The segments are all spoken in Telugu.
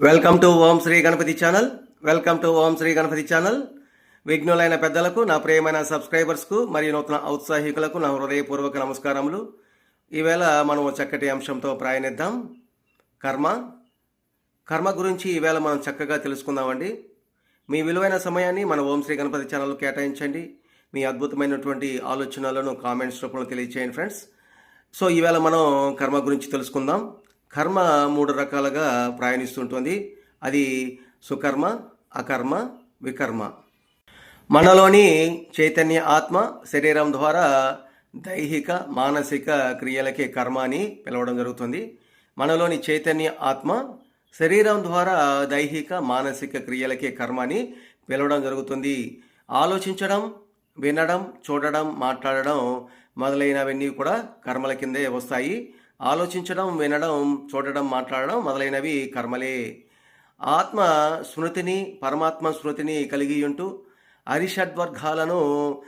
Welcome to Om Shri Ganapati channel welcome to Om Shri Ganapati channel విఘ్నులైన పెద్దలకు నా ప్రియమైన సబ్స్క్రైబర్స్కు మరియు నూతన ఔత్సాహికులకు నా హృదయపూర్వక నమస్కారములు. ఈవేళ మనం చక్కటి అంశంతో ప్రయాణిద్దాం. కర్మ. కర్మ గురించి ఈవేళ మనం చక్కగా తెలుసుకుందామండి. మీ విలువైన సమయాన్ని మన ఓం శ్రీ గణపతి ఛానల్ కేటాయించండి. మీ అద్భుతమైనటువంటి ఆలోచనలను కామెంట్స్ రూపంలో తెలియచేయండి ఫ్రెండ్స్ సో ఈవేళ మనం కర్మ గురించి తెలుసుకుందాం. కర్మ మూడు రకాలుగా ప్రయాణిస్తుంటుంది. అది సుకర్మ అకర్మ వికర్మ. మనలోని చైతన్య ఆత్మ శరీరం ద్వారా దైహిక మానసిక క్రియలకే కర్మ అని పిలవడం జరుగుతుంది. మనలోని చైతన్య ఆత్మ శరీరం ద్వారా దైహిక మానసిక క్రియలకే కర్మ అని పిలవడం జరుగుతుంది. ఆలోచించడం వినడం చూడడం మాట్లాడడం మొదలైనవన్నీ కూడా కర్మల కిందే వస్తాయి. ఆలోచించడం వినడం చూడడం మాట్లాడడం మొదలైనవి కర్మలే. ఆత్మ స్మృతిని పరమాత్మ స్మృతిని కలిగి ఉంటూ అరిషడ్వర్గాలను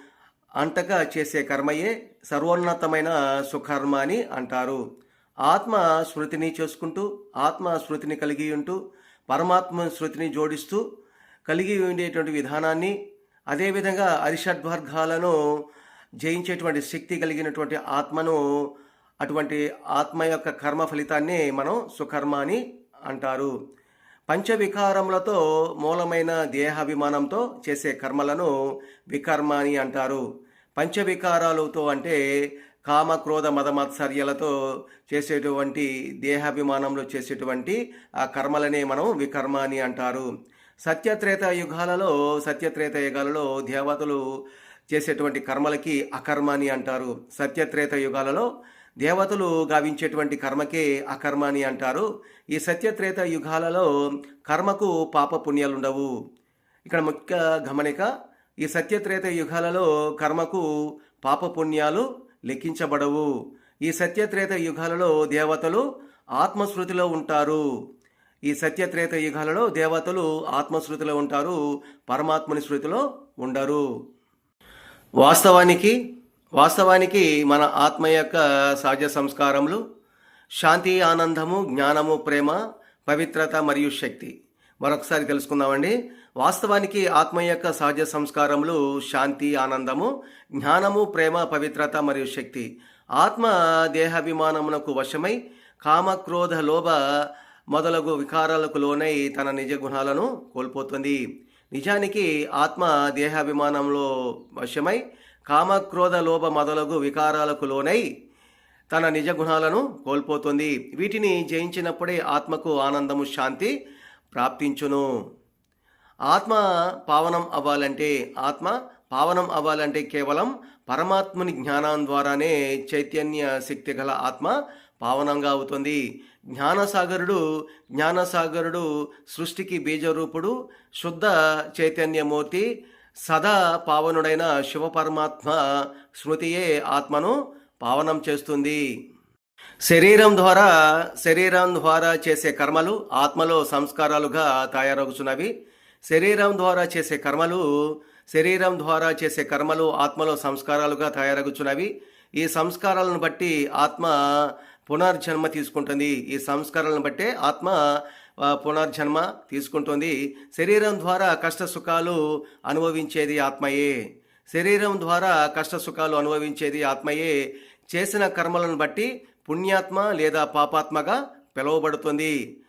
అంటగా చేసే కర్మయే సర్వోన్నతమైన సుకర్మ అని అంటారు. ఆత్మ స్మృతిని చేసుకుంటూ ఆత్మ స్మృతిని కలిగి ఉంటూ పరమాత్మ స్మృతిని జోడిస్తూ కలిగి ఉండేటువంటి విధానాన్ని అదేవిధంగా అరిషడ్వర్గాలను జయించేటువంటి శక్తి కలిగినటువంటి ఆత్మను అటువంటి ఆత్మ యొక్క కర్మ ఫలితాన్ని మనం సుకర్మ అని అంటారు. పంచవికారములతో మూలమైన దేహాభిమానంతో చేసే కర్మలను వికర్మ అని అంటారు. పంచవికారాలతో అంటే కామ క్రోధ మదమత్సర్యలతో చేసేటువంటి దేహాభిమానంలో చేసేటువంటి ఆ కర్మలనే మనం వికర్మ అని అంటారు. సత్యత్రేత యుగాలలో సత్యత్రేత యుగాలలో దేవతలు చేసేటువంటి కర్మలకి అకర్మ అని అంటారు. సత్యత్రేత యుగాలలో దేవతలు గావించేటువంటి కర్మకే అకర్మ అని అంటారు. ఈ సత్యత్రేత యుగాలలో కర్మకు పాప పుణ్యాలు ఉండవు ఇక్కడ ముఖ్య గమనిక ఈ సత్యత్రేత యుగాలలో కర్మకు పాప పుణ్యాలు లెక్కించబడవు. ఈ సత్యత్రేత యుగాలలో దేవతలు ఆత్మశృతిలో ఉంటారు. ఈ సత్యత్రేత యుగాలలో దేవతలు ఆత్మశృతిలో ఉంటారు పరమాత్మని శృతిలో ఉండరు. వాస్తవానికి వాస్తవానికి మన ఆత్మ యొక్క సహజ సంస్కారములు శాంతి ఆనందము జ్ఞానము ప్రేమ పవిత్రత మరియు శక్తి. మరొకసారి తెలుసుకుందామండి. వాస్తవానికి ఆత్మ యొక్క సహజ సంస్కారములు శాంతి ఆనందము జ్ఞానము ప్రేమ పవిత్రత మరియు శక్తి. ఆత్మ దేహాభిమానమునకు వశమై కామ క్రోధ లోభ మొదలగు వికారాలకు లోనై తన నిజ గుణాలను కోల్పోతుంది. నిజానికి ఆత్మ దేహాభిమానంలో వశమై కామక్రోధ లోభ మొదలగు వికారాలకు లోనై తన నిజ గుణాలను కోల్పోతుంది. వీటిని జయించినప్పుడే ఆత్మకు ఆనందము శాంతి ప్రాప్తించును. ఆత్మ పావనం అవ్వాలంటే ఆత్మ పావనం అవ్వాలంటే కేవలం పరమాత్ముని జ్ఞానం ద్వారానే చైతన్య శక్తి గల ఆత్మ పావనంగా అవుతుంది. జ్ఞానసాగరుడు జ్ఞానసాగరుడు సృష్టికి బీజరూపుడు శుద్ధ చైతన్యమూర్తి సదా పావనుడైన శివపరమాత్మ స్మృతియే ఆత్మను పావనం చేస్తుంది. శరీరం ద్వారా శరీరం ద్వారా చేసే కర్మలు ఆత్మలో సంస్కారాలుగా తయారవుతున్నవి శరీరం ద్వారా చేసే కర్మలు శరీరం ద్వారా చేసే కర్మలు ఆత్మలో సంస్కారాలుగా తయారగుచున్నవి. ఈ సంస్కారాలను బట్టి ఆత్మ పునర్జన్మ తీసుకుంటుంది. ఈ సంస్కారాలను బట్టే ఆత్మ పునర్జన్మ తీసుకుంటుంది. శరీరం ద్వారా కష్ట సుఖాలు అనుభవించేది ఆత్మయే. శరీరం ద్వారా కష్ట సుఖాలు అనుభవించేది ఆత్మయే. చేసిన కర్మలను బట్టి పుణ్యాత్మ లేదా పాపాత్మగా పిలువబడుతుంది.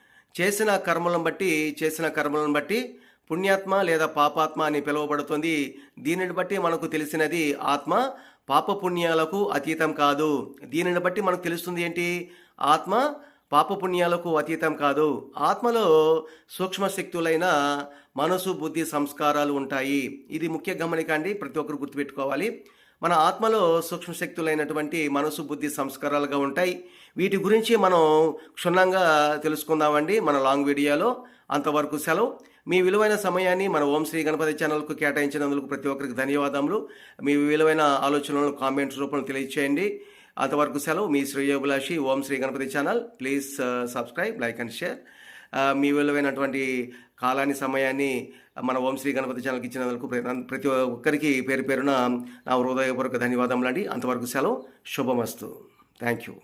చేసిన కర్మలను బట్టి చేసిన కర్మలను బట్టి పుణ్యాత్మ లేదా పాపాత్మ అని పిలువబడుతుంది. దీనిని బట్టి మనకు తెలిసినది ఆత్మ పాపపుణ్యాలకు అతీతం కాదు. దీనిని బట్టి మనకు తెలుస్తుంది ఏంటి? ఆత్మ పాపపుణ్యాలకు అతీతం కాదు. ఆత్మలో సూక్ష్మశక్తులైన మనసు బుద్ధి సంస్కారాలు ఉంటాయి. ఇది ముఖ్య గమనిక అండి. ప్రతి ఒక్కరు గుర్తుపెట్టుకోవాలి. మన ఆత్మలో సూక్ష్మశక్తులైనటువంటి మనసు బుద్ధి సంస్కారాలుగా ఉంటాయి. వీటి గురించి మనం క్షుణ్ణంగా తెలుసుకుందామండి మన లాంగ్ వీడియోలో. అంతవరకు సెలవు. మీ విలువైన సమయాన్ని మన ఓం శ్రీ గణపతి ఛానల్కు కేటాయించినందుకు ప్రతి ఒక్కరికి ధన్యవాదములు. మీ విలువైన ఆలోచనలను కామెంట్స్ రూపంలో తెలియచేయండి. అంతవరకు సెలవు. మీ శ్రేయోభిలాషి Om Shri Ganapati channel. Please uh, subscribe like and share. Uh, మీ విలువైనటువంటి కాలాన్ని సమయాన్ని మన ఓం శ్రీ గణపతి ఛానల్కి ఇచ్చినందుకు ప్రతి ఒక్కరికి పేరు పేరున నా హృదయపూర్వక ధన్యవాదములు అండి అంతవరకు సెలవు. శుభమస్తు. Thank you.